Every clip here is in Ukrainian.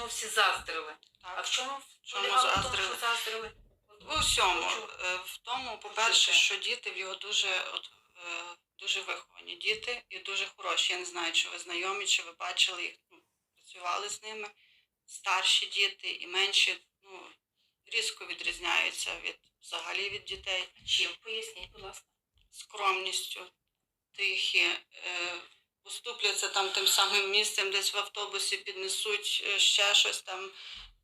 чому всі заздрили. А в чому Чому полягало в тому, заздрили? що заздрили? У всьому. Е, В тому, по-перше, що діти в його дуже от, е, дуже виховані діти і дуже хороші. Я не знаю, чи ви знайомі, чи ви бачили їх, ну, працювали з ними. Старші діти і менші ну, різко відрізняються від взагалі від дітей. Чим? Поясніть, будь ласка. скромністю, тихі, е, поступляться там тим самим місцем, десь в автобусі піднесуть е, ще щось там.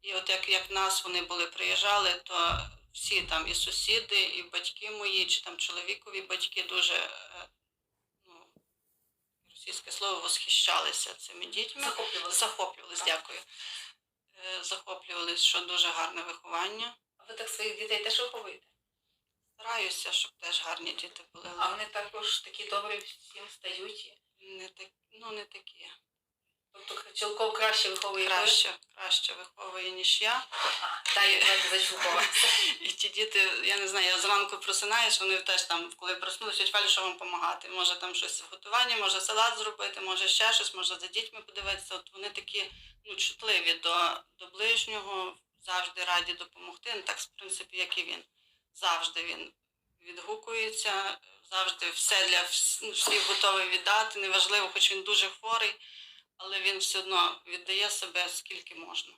І от як, як нас вони були приїжджали, то всі там і сусіди, і батьки мої, чи там чоловікові батьки дуже, е, ну, російське слово, восхищалися цими дітьми. Захоплювалися. Захоплювались, Так. дякую. Е, Захоплювались, що дуже гарне виховання. А ви так своїх дітей теж виховуєте? Стараюся, щоб теж гарні діти були. А вони також такі добрі всім стають. Не так, ну не такі. Тобто Чолков краще виховує. краще, краще виховує, ніж я. А, далі давайте за Чулкова. І ті діти, я не знаю, я зранку просинаюсь, вони теж там, коли проснулися, «Тьоть що вам допомагати. Може там щось в готуванні, може салат зробити, може ще щось, може за дітьми подивитися. От вони такі ну, чутливі до, до ближнього, завжди раді допомогти. Ну, так, в принципі, як і він. Завжди він відгукується, завжди все для ну, всіх готовий віддати. Неважливо, хоч він дуже хворий, але він все одно віддає себе скільки можна.